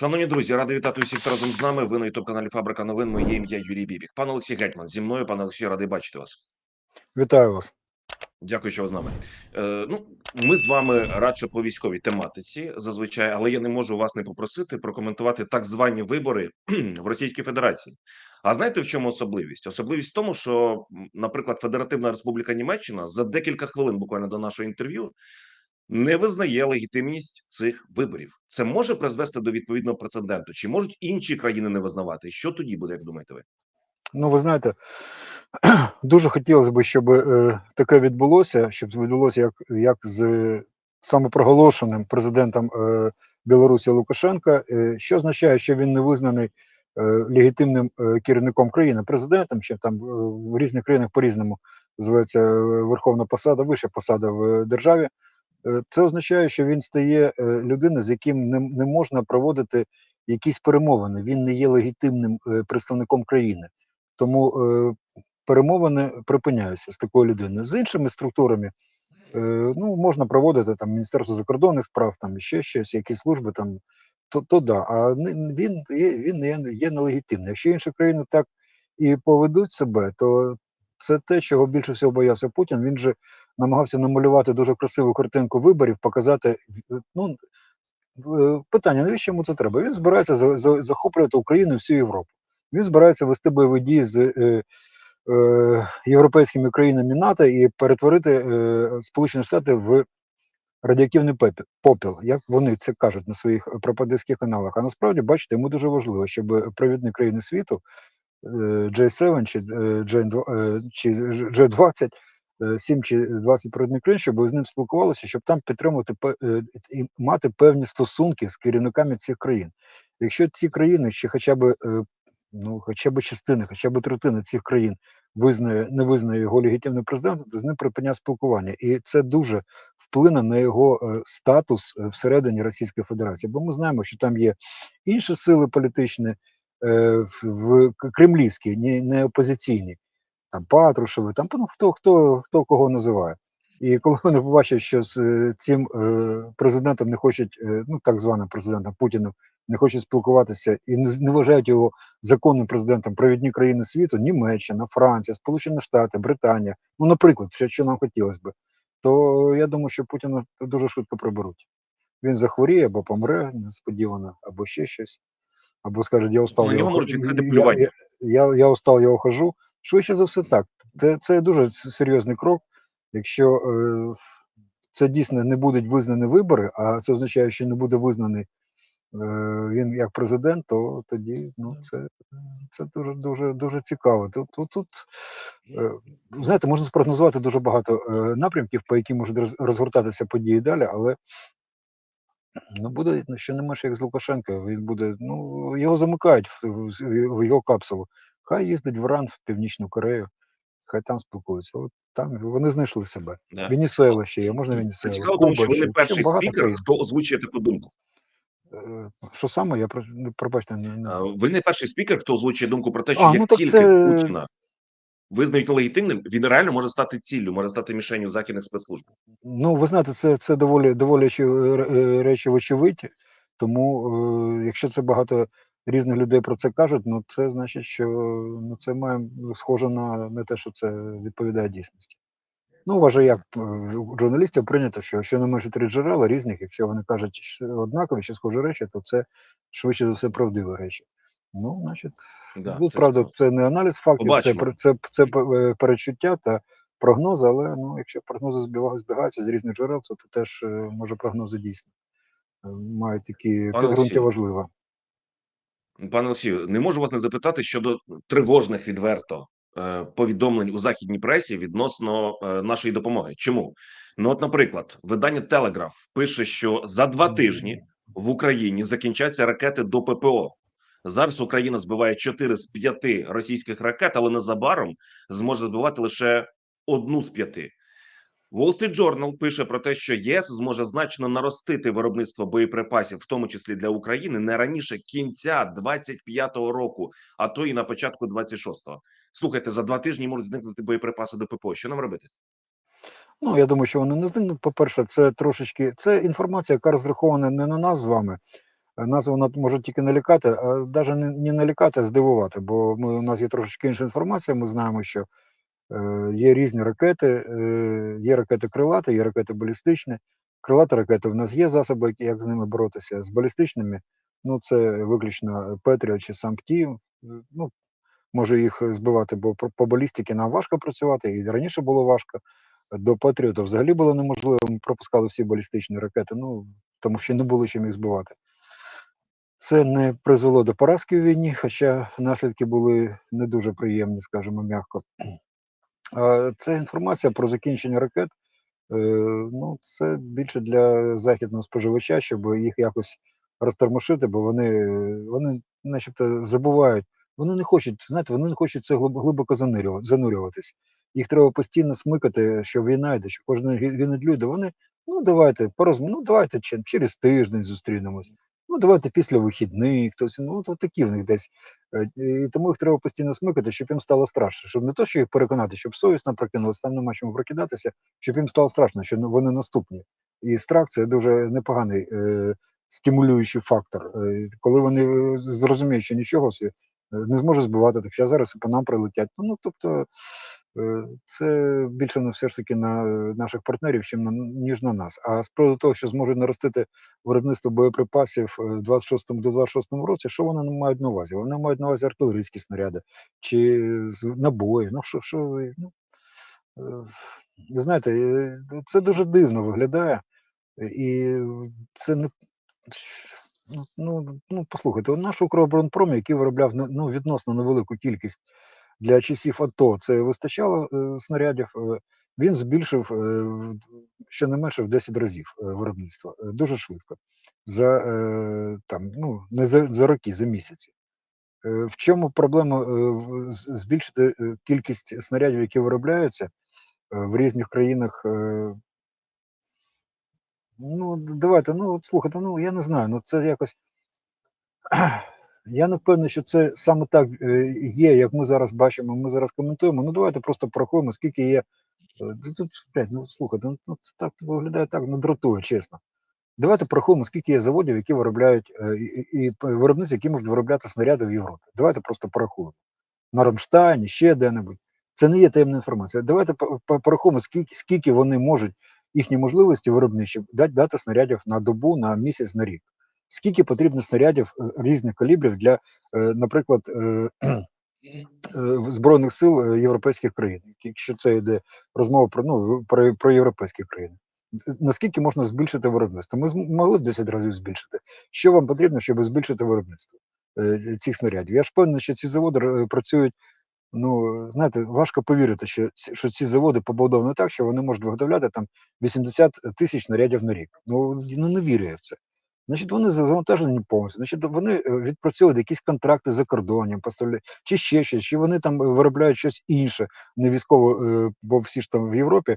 Шановні друзі, радий вітати усіх разом з нами. Ви на youtube каналі Фабрика новин. Моє ім'я Юрій Бібік. Пан Олексій Гетьман зі мною. Пане Олексію, радий бачити вас. Вітаю вас. Дякую, що ви з нами. Е, ну, ми з вами радше по військовій тематиці зазвичай, але я не можу вас не попросити прокоментувати так звані вибори в Російській Федерації. А знаєте, в чому особливість? Особливість в тому, що, наприклад, Федеративна Республіка Німеччина за декілька хвилин, буквально до нашого інтерв'ю, не визнає легітимність цих виборів. Це може призвести до відповідного прецеденту. Чи можуть інші країни не визнавати? Що тоді буде, як думаєте ви? Ну, ви знаєте, дуже хотілося б, щоб е, таке відбулося, щоб відбулося як, як з самопроголошеним президентом е, Білорусі Лукашенка, е, що означає, що він не визнаний е, легітимним е, керівником країни, президентом, ще там е, в різних країнах по-різному називається е, верховна посада, вища посада в державі. Е, Це означає, що він стає е, людиною, з яким не, не можна проводити якісь перемовини. Він не є легітимним е, представником країни. Тому перемовини припиняються з такою людиною. З іншими структурами ну, можна проводити там Міністерство закордонних справ, там ще щось, якісь служби там, то, то да. А він є, він є, є нелегітимний. Якщо інші країни так і поведуть себе, то це те, чого більше всього боявся Путін. Він же намагався намалювати дуже красиву картинку виборів, показати. Е, ну, е, Питання, навіщо йому це треба? Він збирається захоплювати Україну і всю Європу. Він збирається вести бойові дії з е, е, європейськими країнами НАТО і перетворити е, Сполучені Штати в радіоактивний попіл, як вони це кажуть на своїх пропагандистських каналах. А насправді, бачите, йому дуже важливо, щоб провідні країни світу е, J7 чи J20 7 чи 20 провідних країн, щоб з ним спілкувалися, щоб там підтримувати е, і мати певні стосунки з керівниками цих країн. Якщо ці країни ще хоча б е, ну, хоча б частини, хоча б третина цих країн визнає, не визнає його легітимним президентом, то з ним припиняє спілкування. І це дуже вплине на його е, статус е, всередині Російської Федерації. Бо ми знаємо, що там є інші сили політичні, е, в, кремлівські, не опозиційні, там Патрушеви, там ну, хто, хто, хто кого називає. І коли вони побачать, що з е, цим е, президентом не хочуть, е, ну так званим президентом Путіним, не хочуть спілкуватися і не, не вважають його законним президентом провідні країни світу, Німеччина, Франція, Сполучені Штати, Британія, ну, наприклад, що, що нам хотілося би, то я думаю, що Путіна дуже швидко приберуть. Він захворіє або помре несподівано, або ще щось, або скаже, я устав відкрити я, я, я, я устав, я ухожу. Швидше за все так. Це, це дуже серйозний крок. Якщо е, це дійсно не будуть визнані вибори, а це означає, що не буде визнаний е, він як президент, то тоді ну, це, це дуже дуже дуже цікаво. Тут, тут, тут е, знаєте, можна спрогнозувати дуже багато е, напрямків, по яким можуть розгортатися події далі, але ну, буде що не менше, як з Лукашенка. Він буде, ну його замикають в, в його капсулу. Хай їздить в Іран, в Північну Корею, хай там спілкуються. От там вони знайшли себе. Да. Венесуела ще є, можна Це Венесуела. цікаво, тому що ви не перший спікер, країн. хто озвучує таку думку. Е, Що саме? Я пробачте, не. Ви не перший спікер, хто озвучує думку про те, що А, як ну тільки це- Путіна визнають нелегітимним, він реально може стати ціллю, може стати мішенью західних спецслужб. Ну, ви знаєте, це, це доволі доволі очі- е, речі вочевидь. Тому, е, якщо це багато різних людей про це кажуть, ну це значить, що ну це має схоже на не те, що це відповідає дійсності. Ну, же як е, журналістів прийнято, що якщо не менше три джерела різних, якщо вони кажуть однакові чи схожі речі, то це швидше за все правдиві речі. Ну, значить, Да, ну, це правда, цікаво. це не аналіз фактів, це, Побачимо. це, це, е, перечуття та прогнози, але ну, якщо прогнози збігаються з різних джерел, то, то теж е, може прогнози дійсно мають такі підґрунтя важливо. Пане Олексію, не можу вас не запитати щодо тривожних відверто е, повідомлень у західній пресі відносно е, нашої допомоги. Чому? Ну, от, наприклад, видання Телеграф пише, що за два тижні в Україні закінчаться ракети до ППО. Зараз Україна збиває 4 з 5 російських ракет, але незабаром зможе збивати лише одну з п'яти. Wall Street Journal пише про те, що ЄС зможе значно наростити виробництво боєприпасів, в тому числі для України, не раніше кінця 25-го року, а то і на початку 26-го. Слухайте, за два тижні можуть зникнути боєприпаси до ППО. Що нам робити? Ну, я думаю, що вони не зникнуть. По-перше, це трошечки це інформація, яка розрахована не на нас з вами, Нас вона може тільки налякати, а навіть не, налякати, а здивувати, бо ми, у нас є трошечки інша інформація. Ми знаємо, що є різні ракети, е, є ракети крилаті, є ракети балістичні. Крилаті ракети в нас є засоби, як з ними боротися. З балістичними, ну це виключно Петріо чи Сампті. Ну, може їх збивати, бо по, балістиці нам важко працювати, і раніше було важко. До Петріота взагалі було неможливо. Ми пропускали всі балістичні ракети, ну тому що не було чим їх збивати. Це не призвело до поразки у війні, хоча наслідки були не дуже приємні, скажімо м'яко. Це інформація про закінчення ракет. е, Ну, це більше для західного споживача, щоб їх якось розтормошити, бо вони, вони начебто забувають. Вони не хочуть, знаєте, вони не хочуть це глибоко занурюватись. Їх треба постійно смикати, що війна йде, що кожен гинуть люди. Вони, ну давайте порозм... ну давайте через тиждень зустрінемось. Ну, давайте після вихідних, хтось, ну, от, от такі в них десь. Е, І тому їх треба постійно смикати, щоб їм стало страшно. Щоб не то, що їх переконати, щоб совість нам прокинулась, там нема чому прокидатися, щоб їм стало страшно, що ну, вони наступні. І страх це дуже непоганий е, стимулюючий фактор. Е, коли вони е, зрозуміють, що нічого е, не зможе збивати, так що зараз і по нам прилетять. Ну, ну тобто це більше на все ж таки на е, наших партнерів, чим на ніж на нас. А з приводу того, що зможуть наростити виробництво боєприпасів е, в 26 до 26 році, що вони мають на увазі? Вони мають на увазі артилерійські снаряди чи набої. Ну що, що ви, ну, е, знаєте, е, це дуже дивно виглядає, е, і це не. Ну, ну, ну, послухайте, наш Укроборонпром, який виробляв ну, відносно невелику кількість для часів АТО, це вистачало е, снарядів. е, Він збільшив щонайменше в 10 разів е, виробництво дуже швидко. За там, ну, не за, за роки, за місяці. В чому проблема збільшити кількість снарядів, які виробляються в різних країнах? Ну, давайте, ну слухайте, ну я не знаю, ну це якось. Я не впевнений, що це саме так е, є, як ми зараз бачимо, ми зараз коментуємо. Ну давайте просто порахуємо, скільки є. е, Тут, блядь, ну слухайте, ну ну, це так виглядає так, ну дратує, чесно. Давайте порахуємо, скільки є заводів, які виробляють, е, і, і, і п- які можуть виробляти снаряди в Європі. Давайте просто порахуємо. На Рамштайні, ще де-небудь. Це не є таємна інформація. Давайте по- по- порахуємо, скільки, скільки вони можуть їхні можливості виробничі дати, дати снарядів на добу, на місяць, на рік. Скільки потрібно снарядів е, різних калібрів для, е, наприклад, е, збройних сил європейських країн, якщо це йде розмова про ну про, про європейські країни. Наскільки можна збільшити виробництво? Ми могли б 10 разів збільшити. Що вам потрібно, щоб збільшити виробництво цих снарядів? Я ж впевнений, що ці заводи працюють. Ну, знаєте, важко повірити, що що ці заводи побудовані так, що вони можуть виготовляти там 80 тисяч снарядів на рік. Ну, ну не вірю я в це. Значить, вони за- завантажені повністю. Значить, вони е, відпрацьовують якісь контракти за кордоном, поставляють, чи ще щось, чи вони там е, виробляють щось інше, не військово, е, бо всі ж там в Європі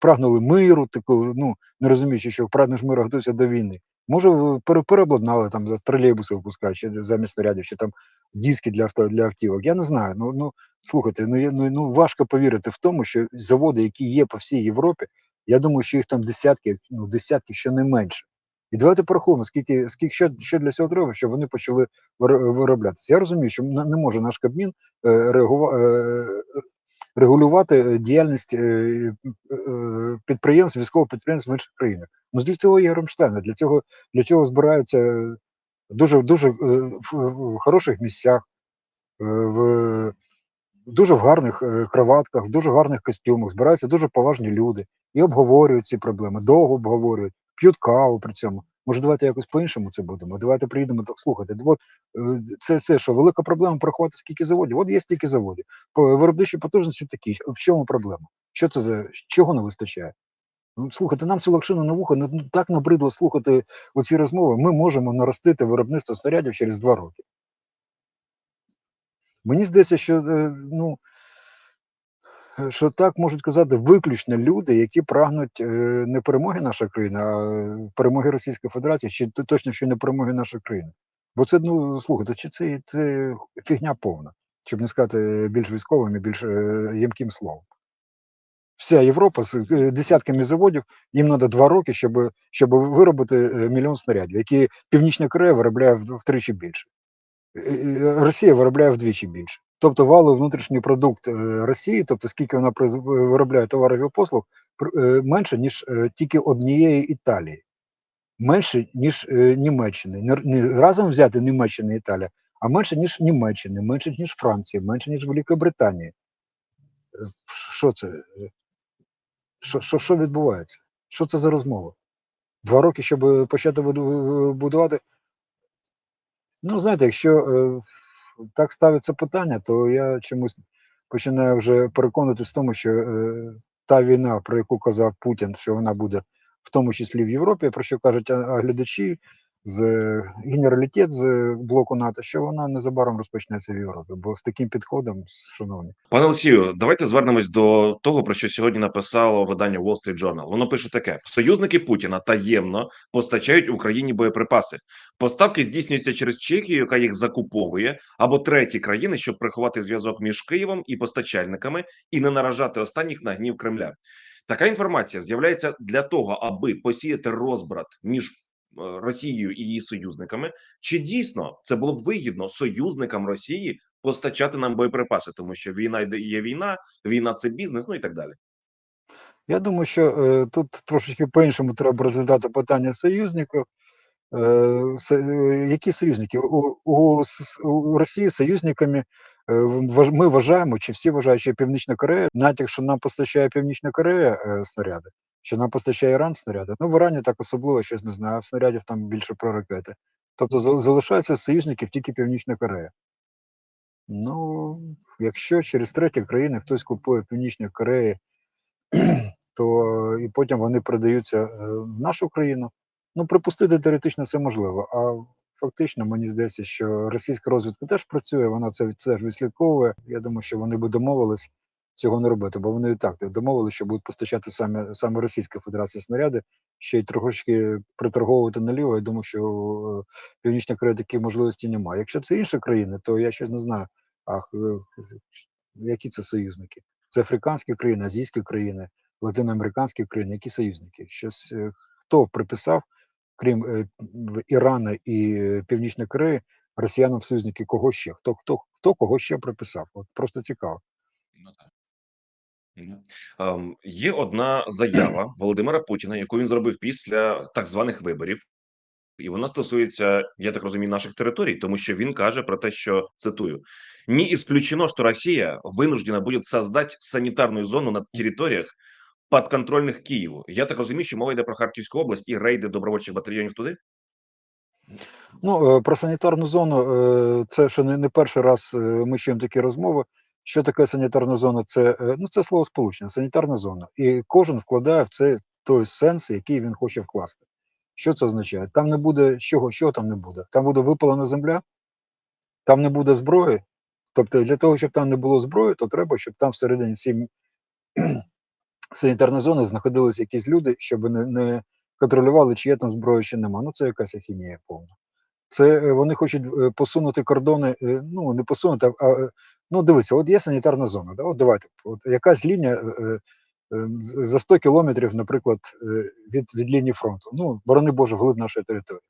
прагнули миру, таку, ну не розуміючи, що прагнеш миру, готуйся до війни. Може, переобладнали там за тролейбуси випускають, чи замість снарядів, чи там диски для авто для автівок. Я не знаю. Ну ну слухайте, ну я ну, ну важко повірити в тому, що заводи, які є по всій Європі, я думаю, що їх там десятки, ну десятки, що не менше. І давайте порахуємо, скільки, скільки що, що для цього треба, щоб вони почали вир- вироблятися. Я розумію, що не може наш Кабмін е, е, регулювати діяльність е, підприємств, військових підприємств в інших країнах. Ну для цього є Рамштайн, для цього для цього збираються дуже дуже в, хороших місцях, в дуже в гарних краватках, в дуже гарних костюмах, збираються дуже поважні люди і обговорюють ці проблеми, довго обговорюють, п'ють каву при цьому. Може, давайте якось по-іншому це будемо. Давайте приїдемо так слухати. От е, це, це що, велика проблема порахувати, скільки заводів. От є стільки заводів. Виробничі потужності такі. В чому проблема? Що це за чого не вистачає? Ну, слухайте, нам цю лакшину на вухо ну, так набридло слухати оці розмови. Ми можемо наростити виробництво снарядів через два роки. Мені здається, що е, ну. Е, Що так можуть казати виключно люди, які прагнуть е, не перемоги нашої країни, а е, перемоги Російської Федерації, чи точно що не перемоги нашої країни. Бо це, ну слухайте, чи це, це фігня повна, щоб не сказати більш військовим і більш е, ємким словом. Вся Європа з е, десятками заводів, їм треба два роки, щоб, щоб виробити е, мільйон снарядів, які Північна Корея виробляє втричі більше. Е, е, Росія виробляє вдвічі більше. Тобто валовий внутрішній продукт е, Росії, тобто скільки вона виробляє товарів і послуг, е, менше, ніж е, тільки однієї Італії. Менше, ніж е, Німеччини. Не, разом взяти Німеччина і Італія, а менше, ніж Німеччини, менше, ніж Франції, менше, ніж Великої Британії. Е, Що це? Е, Що, що, що відбувається? Що це за розмова? Два роки, щоб е, почати будувати. Ну, знаєте, якщо е, так ставиться питання, то я чомусь починаю вже переконуватись в тому, що е, та війна, про яку казав Путін, що вона буде в тому числі в Європі, про що кажуть глядачі з е, генералітет з блоку НАТО, що вона незабаром розпочнеться в Європі. Бо з таким підходом, шановні, Пане Олексію, давайте звернемось до того, про що сьогодні написало видання Wall Street Journal. Воно пише таке: союзники Путіна таємно постачають Україні боєприпаси. Поставки здійснюються через Чехію, яка їх закуповує, або треті країни, щоб приховати зв'язок між Києвом і постачальниками і не наражати останніх на гнів Кремля. Така інформація з'являється для того, аби посіяти розбрат між Росією і її союзниками. Чи дійсно це було б вигідно союзникам Росії постачати нам боєприпаси, тому що війна є війна, війна це бізнес, ну і так далі. Я думаю, що е, тут трошечки по-іншому треба розглядати питання союзників. Е, е, які союзники? У, у, у Росії союзниками е, ми вважаємо, чи всі вважають, що Північна Корея, навіть якщо нам постачає Північна Корея е, снаряди, що нам постачає Іран снаряди. Ну, в Ірані так особливо щось не знаю, снарядів там більше про ракети. Тобто за- залишається союзників тільки Північна Корея. Ну, якщо через треті країни хтось купує Північну Корею, то і потім вони передаються е, в нашу країну. Ну, припустити теоретично це можливо. А фактично мені здається, що російська розвідка теж працює, вона це, це ж відслідковує. Я думаю, що вони би домовились цього не робити, бо вони і так домовилися, що будуть постачати саме, саме Російська Федерація снаряди, ще й трошки приторговувати наліво. Я думаю, що е, Північна Корея такі можливості немає. Якщо це інші країни, то я щось не знаю. Ах, е, які це союзники? Це африканські країни, азійські країни, латиноамериканські країни, які союзники? Щось е, хто приписав, крім Ірана і Північної Кореї, росіянам союзники кого ще? Хто хто хто кого ще приписав? От просто цікаво. Ну так. Ем, є одна заява Володимира Путіна, яку він зробив після так званих виборів, і вона стосується, я так розумію, наших територій, тому що він каже про те, що цитую: не исключено, что Россия вынуждена будет создать санитарную зону на територіях подконтрольних Києву. Я так розумію, що мова йде про Харківську область і рейди добровольчих батальйонів туди. Ну, е, про санітарну зону е, це ще не, не перший раз е, ми чуємо такі розмови. Що таке санітарна зона? Це е, ну це слово сполучення, санітарна зона. І кожен вкладає в це той сенс, який він хоче вкласти. Що це означає? Там не буде чого, чого там не буде. Там буде випалена земля, там не буде зброї. Тобто, для того, щоб там не було зброї, то треба, щоб там всередині цієї санітарної зони знаходилися якісь люди, щоб не, не контролювали, чи є там зброя, чи нема. Ну це якась ахінія повна. Це е, вони хочуть е, посунути кордони, ну не посунути, а ну дивіться, от є санітарна зона. Да? От давайте, от якась лінія е, е, за 100 кілометрів, наприклад, е, від, від лінії фронту. Ну, борони Боже, вглиб нашої території.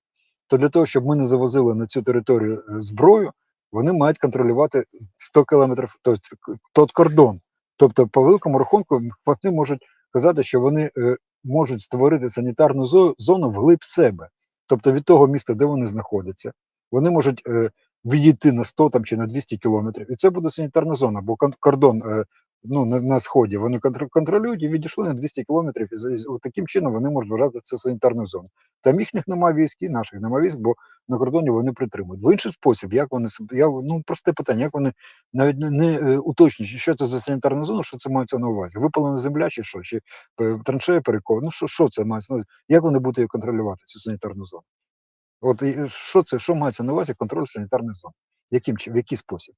То для того, щоб ми не завозили на цю територію е, зброю, вони мають контролювати 100 кілометрів тобто, тот кордон. Тобто, по великому рахунку, вони можуть казати, що вони е, можуть створити санітарну зону вглиб себе. Тобто від того міста, де вони знаходяться, вони можуть е, відійти на 100 там, чи на 200 кілометрів, і це буде санітарна зона, бо кордон е, ну, на, на сході вони контролюють і відійшли на 200 кілометрів, і, і таким чином вони можуть вважати це санітарною зоною. Там їхніх немає військ, і наших немає військ, бо на кордоні вони притримують. В інший спосіб, як вони я, ну просте питання, як вони навіть не, не е, уточнюють, що це за санітарна зона, що це мається на увазі? Випалена земля чи що? Чи е, траншея перекована? Ну що, що це мається на увазі? Як вони будуть її контролювати, цю санітарну зону? От і що це, що мається на увазі контроль санітарної зони? Яким в який спосіб?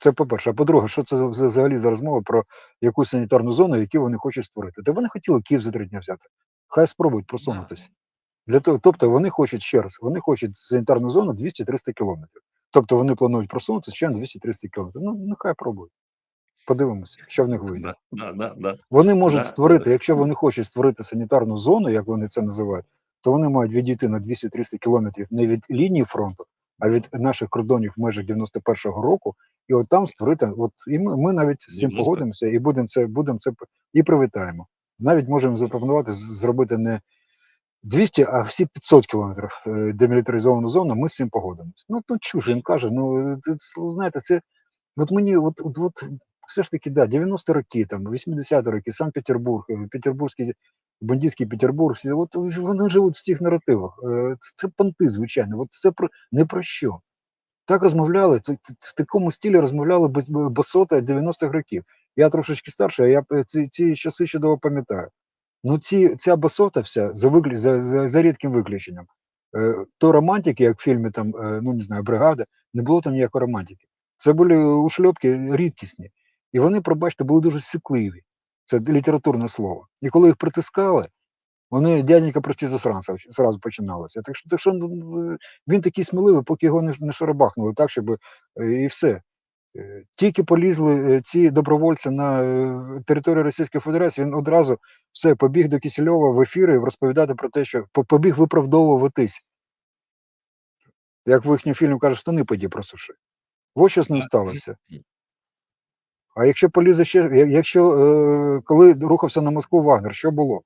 Це по-перше. А по-друге, що це за- за- взагалі за розмова про якусь санітарну зону, яку вони хочуть створити? Та вони хотіли Київ за три дня взяти. Хай спробують просунутися. Для того, тобто вони хочуть ще раз, вони хочуть санітарну зону 200-300 кілометрів. Тобто вони планують просунутися ще на 200-300 кілометрів. Ну, нехай пробують. Подивимося, що в них вийде. Да, да, да, да. Вони можуть Да, створити, да. якщо вони хочуть створити санітарну зону, як вони це називають, то вони мають відійти на 200-300 кілометрів не від лінії фронту, а від наших кордонів в межах 91-го року, і от там створити. От і ми, ми навіть з цим погодимося і будемо це будемо це і привітаємо. Навіть можемо запропонувати зробити не 200, а всі 500 кілометрів е, демілітаризовану зону. Ми з цим погодимося. Ну то чуж він каже. Ну знаєте, це от мені, от, от, от все ж таки, да, 90 роки, там, 80 роки, Санкт-Петербург, е, Петербурзький, бандитський Петербург, всі, от вони живуть в цих наративах. Е, Це, понти, звичайно, от це про, не про що. Так розмовляли, в такому стилі розмовляли басота 90-х років. Я трошечки старший, а я е, ці, ці часи чудово пам'ятаю. Ну, ці, ця басота вся, за, виклю, за, за, за рідким виключенням. Е, то романтики, як в фільмі, там, е, ну не знаю, бригада, не було там ніякої романтики. Це були ушльопки рідкісні. І вони, пробачте, були дуже сикливі. Це літературне слово. І коли їх притискали, вони дяденька прості засранця зразу починалося. Так що, так що ну, він такий сміливий, поки його не, не шарабахнули, так, щоб е, і все. Е, Тільки полізли е, ці добровольці на територію Російської Федерації, він одразу все побіг до Кисельова в ефіри розповідати про те, що побіг виправдовуватись. Як в їхньому фільмі кажуть, штани поді просуши. Ось що з ним сталося. А якщо полізе ще, якщо е, коли рухався на Москву Вагнер, що було?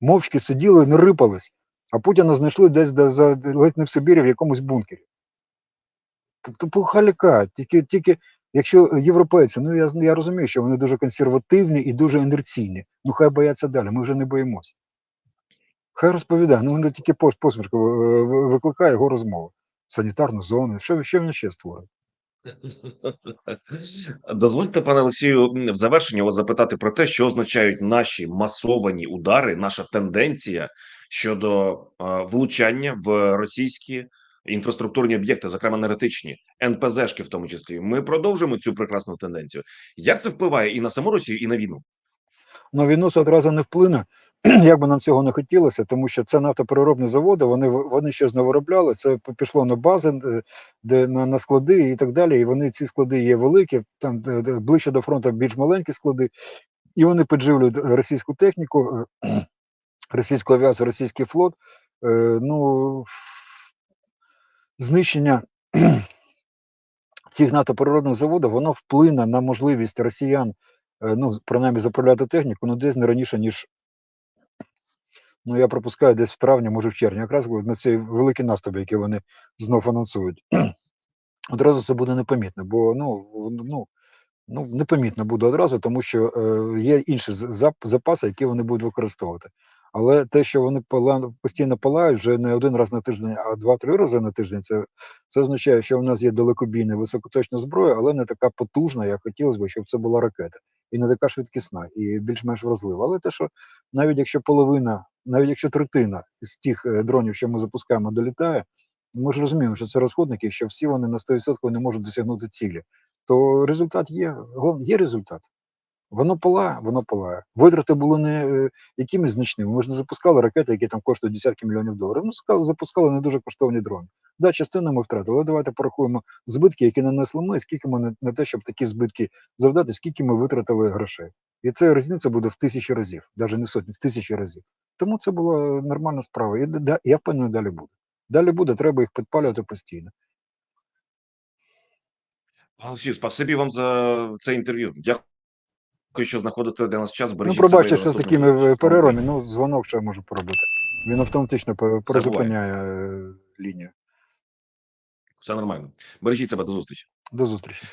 Мовчки сиділи, не рипались, а Путіна знайшли десь де, за, ледь не в Сибірі в якомусь бункері. Тобто халяка, тільки, тільки якщо європейці, ну я, я розумію, що вони дуже консервативні і дуже інерційні. Ну хай бояться далі, ми вже не боїмося. Хай розповідає, ну воно тільки пос- посмішку е, викликає його розмову. Санітарну зону, що, що він ще створить? Дозвольте, пане Олексію, в завершення вас запитати про те, що означають наші масовані удари, наша тенденція щодо влучання в російські інфраструктурні об'єкти, зокрема енергетичні, НПЗшки, в тому числі. Ми продовжуємо цю прекрасну тенденцію. Як це впливає і на саму Росію, і на війну? На війну це одразу не вплине, як би нам цього не хотілося, тому що це нафтопереробні заводи, вони, вони щось не виробляли, це пішло на бази, е, де, на, на склади і так далі. І вони ці склади є великі, там де, де ближче до фронту більш маленькі склади, і вони підживлюють російську техніку, е, російську авіацію, російський флот. Е, ну, знищення цих нафтопереробних заводів, воно вплине на можливість росіян, е, ну, принаймні, заправляти техніку, ну, десь не раніше, ніж Ну, я пропускаю десь в травні, може в червні, якраз на цей великий наступ, який вони знов анонсують. Одразу це буде непомітно, бо ну, ну, ну непомітно буде одразу, тому що е, є інші запаси, які вони будуть використовувати. Але те, що вони постійно палають вже не один раз на тиждень, а два-три рази на тиждень, це, це означає, що в нас є далекобійна високоточна зброя, але не така потужна, як хотілося б, щоб це була ракета. І не така швидкісна, і більш-менш вразлива. Але те, що навіть якщо половина, навіть якщо третина з тих е, дронів, що ми запускаємо, долітає, ми ж розуміємо, що це розходники, що всі вони на 100% не можуть досягнути цілі. То результат є, є результат. Воно палає, воно палає. Витрати були не е, якимись значними. Ми ж не запускали ракети, які там коштують десятки мільйонів доларів. Ми запускали- не дуже коштовні дрони. Да, частину ми втратили, але давайте порахуємо збитки, які нанесли ми, скільки ми на, те, щоб такі збитки завдати, скільки ми витратили грошей. І це різниця буде в тисячі разів, навіть не в сотні, в тисячі разів. Тому це була нормальна справа. І я впевнений, далі буде. Далі буде, треба їх підпалювати постійно. Олексію, спасибі вам за це інтерв'ю. Дякую, що знаходите для нас час. Ну, пробачте, що з такими е, перервами, ну, дзвонок я можу поробити. Він автоматично перезупиняє е, лінію. Все нормально. Бережіть себе до зустрічі. До зустрічі.